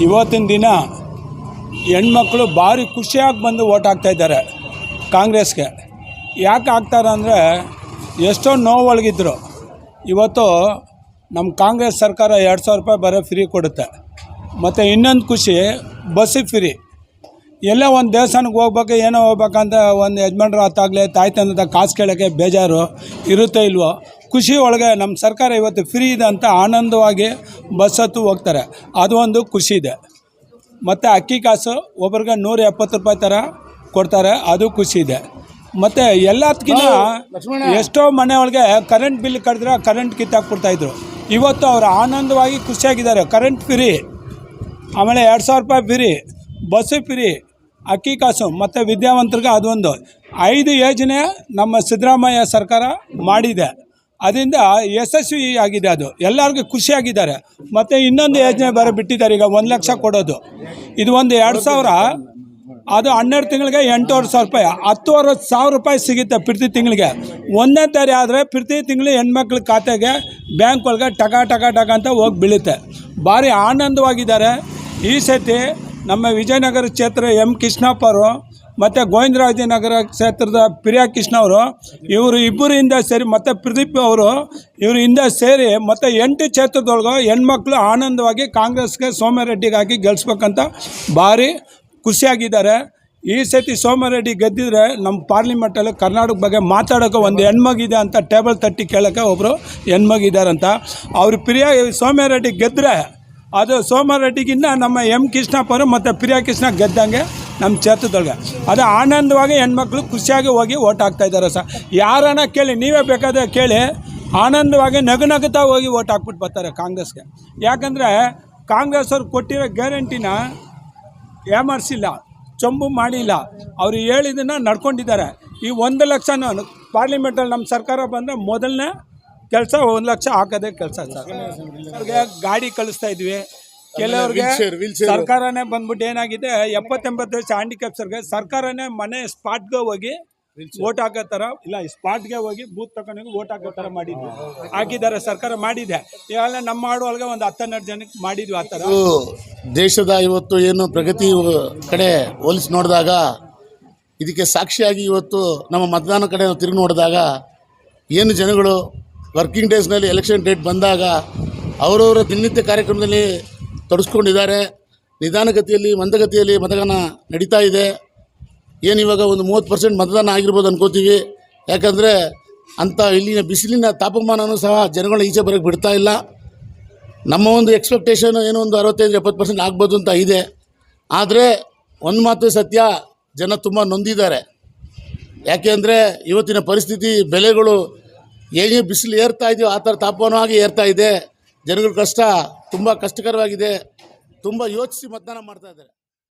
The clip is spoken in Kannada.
ಇವತ್ತಿನ ದಿನ ಹೆಣ್ಮಕ್ಳು ಭಾರಿ ಖುಷಿಯಾಗಿ ಬಂದು ಓಟ್ ಹಾಕ್ತಾ ಇದ್ದಾರೆ ಕಾಂಗ್ರೆಸ್ಗೆ. ಯಾಕೆ ಹಾಕ್ತಾರೆ ಅಂದರೆ ಎಷ್ಟೋ ನೋವು ಒಳಗಿದ್ರು ಇವತ್ತು ನಮ್ಮ ಕಾಂಗ್ರೆಸ್ ಸರ್ಕಾರ ಎರಡು ಸಾವಿರ ರೂಪಾಯಿ ಬರೋ ಫ್ರೀ ಕೊಡುತ್ತೆ. ಮತ್ತು ಇನ್ನೊಂದು ಖುಷಿ ಬಸ್ಸಿಗೆ ಫ್ರೀ ಎಲ್ಲೋ ಒಂದು ದೇವಸ್ಥಾನಕ್ಕೆ ಹೋಗ್ಬೇಕು ಏನೋ ಹೋಗ್ಬೇಕಂತ ಒಂದು ಯಜಮಾನ್ರು ಹತ್ತಾಗಲಿ ತಾಯಿ ತಂದೆ ಕಾಸು ಕೇಳೋಕ್ಕೆ ಬೇಜಾರು ಇರುತ್ತೋ ಇಲ್ವೋ ಖುಷಿ ಒಳಗೆ ನಮ್ಮ ಸರ್ಕಾರ ಇವತ್ತು ಫ್ರೀ ಇದೆ ಅಂತ ಆನಂದವಾಗಿ ಬಸ್ ಹತ್ತು ಹೋಗ್ತಾರೆ. ಅದು ಒಂದು ಖುಷಿ ಇದೆ. ಮತ್ತು ಅಕ್ಕಿ ಕಾಸು ಒಬ್ರಿಗೆ ನೂರ ಎಪ್ಪತ್ತು ರೂಪಾಯಿ ಥರ ಕೊಡ್ತಾರೆ ಅದು ಖುಷಿ ಇದೆ. ಮತ್ತು ಎಲ್ಲದಕ್ಕಿಂತ ಎಷ್ಟೋ ಮನೆ ಒಳಗೆ ಕರೆಂಟ್ ಬಿಲ್ ಕಟ್ಟಿದ್ರೆ ಕರೆಂಟ್ ಕಿತ್ತಾಕ್ಬಿಡ್ತಾಯಿದ್ರು ಇವತ್ತು ಅವರು ಆನಂದವಾಗಿ ಖುಷಿಯಾಗಿದ್ದಾರೆ. ಕರೆಂಟ್ ಫ್ರೀ ಆಮೇಲೆ ಎರಡು ಸಾವಿರ ರೂಪಾಯಿ ಫ್ರೀ ಬಸ್ಸು ಫ್ರೀ ಅಕ್ಕಿ ಕಾಸು, ಮತ್ತು ವಿದ್ಯಾವಂತರಿಗೆ ಅದೊಂದು. ಐದು ಯೋಜನೆ ನಮ್ಮ ಸಿದ್ದರಾಮಯ್ಯ ಸರ್ಕಾರ ಮಾಡಿದೆ. ಅದರಿಂದ ಯಶಸ್ವಿ ಆಗಿದೆ ಅದು. ಎಲ್ಲರಿಗೂ ಖುಷಿಯಾಗಿದ್ದಾರೆ. ಮತ್ತು ಇನ್ನೊಂದು ಯೋಜನೆ ಬೇರೆ ಬಿಟ್ಟಿದ್ದಾರೆ, ಈಗ ಒಂದು ಲಕ್ಷ ಕೊಡೋದು. ಇದು ಒಂದು ಎರಡು ಸಾವಿರ. ಅದು ಹನ್ನೆರಡು ತಿಂಗಳಿಗೆ ಎಂಟೂವರೆ ಸಾವಿರ ರೂಪಾಯಿ. ಹತ್ತುವರೆ ಸಾವಿರ ರೂಪಾಯಿ ಸಿಗುತ್ತೆ ಪ್ರತಿ ತಿಂಗಳಿಗೆ. ಒಂದನೇ ತಾರೀಕು ಆದರೆ ಪ್ರತಿ ತಿಂಗಳು ಹೆಣ್ಮಕ್ಳ ಖಾತೆಗೆ ಬ್ಯಾಂಕ್ ಒಳಗೆ ಟಕ ಟಕ ಟಕ ಅಂತ ಹೋಗಿ ಬೀಳುತ್ತೆ. ಭಾರಿ ಆನಂದವಾಗಿದ್ದಾರೆ. ಈ ಸತಿ ನಮ್ಮ ವಿಜಯನಗರ ಕ್ಷೇತ್ರ ಎಂ ಕೃಷ್ಣಪ್ಪ ಅವರು ಮತ್ತು ಗೋವಿಂದರಾಜನಗರ ಕ್ಷೇತ್ರದ ಪ್ರಿಯಾ ಕೃಷ್ಣ ಅವರು ಇವರು ಇಬ್ಬರಿಂದ ಸೇರಿ, ಮತ್ತು ಪ್ರದೀಪ್ ಅವರು ಇವರಿಂದ ಸೇರಿ, ಮತ್ತು ಎಂಟು ಕ್ಷೇತ್ರದೊಳಗೆ ಹೆಣ್ಮಕ್ಳು ಆನಂದವಾಗಿ ಕಾಂಗ್ರೆಸ್ಗೆ ಸೋಮರೆಡ್ಡಿಗಾಗಿ ಗೆಲ್ಲಿಸ್ಬೇಕಂತ ಭಾರಿ ಖುಷಿಯಾಗಿದ್ದಾರೆ. ಈ ಸತಿ ಸೋಮರೆಡ್ಡಿ ಗೆದ್ದಿದ್ರೆ ನಮ್ಮ ಪಾರ್ಲಿಮೆಂಟಲ್ಲಿ ಕರ್ನಾಟಕ ಬಗ್ಗೆ ಮಾತಾಡೋಕೆ ಒಂದು ಹೆಣ್ಮಗಿದೆ ಅಂತ ಟೇಬಲ್ ತಟ್ಟಿ ಕೇಳೋಕೆ ಒಬ್ಬರು ಹೆಣ್ಮಗಿದ್ದಾರಂತ. ಅವ್ರ ಪ್ರಿಯ ಸೋಮರೆಡ್ಡಿ ಗೆದ್ದರೆ ಅದು ಸೋಮರೆಡ್ಡಿಗಿನ್ನ ನಮ್ಮ ಎಂ ಕೃಷ್ಣಪ್ಪರು ಮತ್ತು ಪ್ರಿಯಾ ಕೃಷ್ಣ ಗೆದ್ದಂಗೆ ನಮ್ಮ ಕ್ಷೇತ್ರದೊಳಗೆ. ಅದು ಆನಂದವಾಗಿ ಹೆಣ್ಮಕ್ಳು ಖುಷಿಯಾಗಿ ಹೋಗಿ ಓಟ್ ಹಾಕ್ತಾ ಇದ್ದಾರೆ ಸರ್. ಯಾರನ್ನ ಕೇಳಿ, ನೀವೇ ಬೇಕಾದ್ರೆ ಕೇಳಿ, ಆನಂದವಾಗಿ ನಗು ನಗುತ್ತಾ ಹೋಗಿ ಓಟ್ ಹಾಕ್ಬಿಟ್ಟು ಬರ್ತಾರೆ ಕಾಂಗ್ರೆಸ್ಗೆ. ಯಾಕಂದರೆ ಕಾಂಗ್ರೆಸ್ ಅವ್ರು ಕೊಟ್ಟಿರೋ ಗ್ಯಾರಂಟಿನ ಏಮರ್ಸಿಲ್ಲ ಚೊಂಬು ಮಾಡಿಲ್ಲ. ಅವರು ಹೇಳಿದ್ದನ್ನು ನಡ್ಕೊಂಡಿದ್ದಾರೆ. ಈ ಒಂದು ಲಕ್ಷನೂ ಪಾರ್ಲಿಮೆಂಟಲ್ಲಿ ನಮ್ಮ ಸರ್ಕಾರ ಬಂದರೆ ಮೊದಲನೇ ಕೆಲಸ ಒಂದು ಲಕ್ಷ ಹಾಕೋದೆ ಕೆಲಸ ಸರ್. ಅವ್ರಿಗೆ ಗಾಡಿ ಕಳಿಸ್ತಾ ಇದ್ವಿ. ಕೆಲವ್ರಿಗೆ ಸರ್ಕಾರನೇ ಬಂದ್ಬಿಟ್ಟು ಏನಾಗಿದೆ ಎಪ್ಪತ್ತೆಂಬತ್ತು ವರ್ಷ ಹ್ಯಾಂಡಿಕ್ಯಾಪ್ಸರ್ಗೆ ಸರ್ಕಾರನೇ ಮನೆ ಸ್ಪಾಟ್ಗೆ ಹೋಗಿ ಓಟ್ ಹಾಕೋ ಥರ ಇಲ್ಲ ಸ್ಪಾಟ್ಗೆ ಹೋಗಿ ಬೂತ್ ತಗೊಂಡೋಗಿ ಓಟ್ ಹಾಕೋ ಥರ ಮಾಡಿದ್ವಿ. ಹಾಕಿದ್ದಾರೆ ಸರ್ಕಾರ ಮಾಡಿದೆ. ಇವಾಗ ನಮ್ಮ ಆಡುವಲ್ಗೆ ಒಂದು ಹತ್ತೆರಡು ಜನಕ್ಕೆ ಮಾಡಿದ್ವಿ ಆ ಥರ ದೇಶದ ಇವತ್ತು ಏನು ಪ್ರಗತಿ ಕಡೆ ಹೋಲಿಸಿ ನೋಡಿದಾಗ ಇದಕ್ಕೆ ಸಾಕ್ಷಿಯಾಗಿ ಇವತ್ತು ನಮ್ಮ ಮತದಾನ ಕಡೆ ತಿರುಗಿ ನೋಡಿದಾಗ ಏನು ಜನಗಳು ವರ್ಕಿಂಗ್ ಡೇಸ್ನಲ್ಲಿ ಎಲೆಕ್ಷನ್ ಡೇಟ್ ಬಂದಾಗ ಅವರವರ ದಿನನಿತ್ಯ ಕಾರ್ಯಕ್ರಮದಲ್ಲಿ ತೊಡಸ್ಕೊಂಡಿದ್ದಾರೆ. ನಿಧಾನಗತಿಯಲ್ಲಿ, ಮಂದಗತಿಯಲ್ಲಿ ಮತದಾನ ನಡೀತಾ ಇದೆ. ಏನು ಇವಾಗ ಒಂದು ಮೂವತ್ತು ಪರ್ಸೆಂಟ್ ಮತದಾನ ಆಗಿರ್ಬೋದು ಅನ್ಕೋತೀವಿ. ಯಾಕಂದರೆ ಅಂಥ ಇಲ್ಲಿನ ಬಿಸಿಲಿನ ತಾಪಮಾನವೂ ಸಹ ಜನಗಳನ್ನ ಈಚೆ ಬರೋಕ್ಕೆ ಬಿಡ್ತಾ ಇಲ್ಲ. ನಮ್ಮ ಒಂದು ಎಕ್ಸ್ಪೆಕ್ಟೇಷನ್ ಏನೋ ಒಂದು ಅರವತ್ತೈದು ಎಪ್ಪತ್ತು ಪರ್ಸೆಂಟ್ ಆಗ್ಬೋದು ಅಂತ ಇದೆ. ಆದರೆ ಒಂದು ಮಾತು ಸತ್ಯ, ಜನ ತುಂಬ ನೊಂದಿದ್ದಾರೆ. ಯಾಕೆ ಇವತ್ತಿನ ಪರಿಸ್ಥಿತಿ, ಬೆಲೆಗಳು ಹೇಗೆ ಬಿಸಿಲು ಏರ್ತಾ ಇದೆಯೋ ಆ ಥರ ತಾಪಮಾನವಾಗಿ ಏರ್ತಾ ಇದೆ. ಜನಗಳ ಕಷ್ಟ, ತುಂಬ ಕಷ್ಟಕರವಾಗಿದೆ. ತುಂಬ ಯೋಚಿಸಿ ಮತದಾನ ಮಾಡ್ತಾ ಇದ್ದಾರೆ.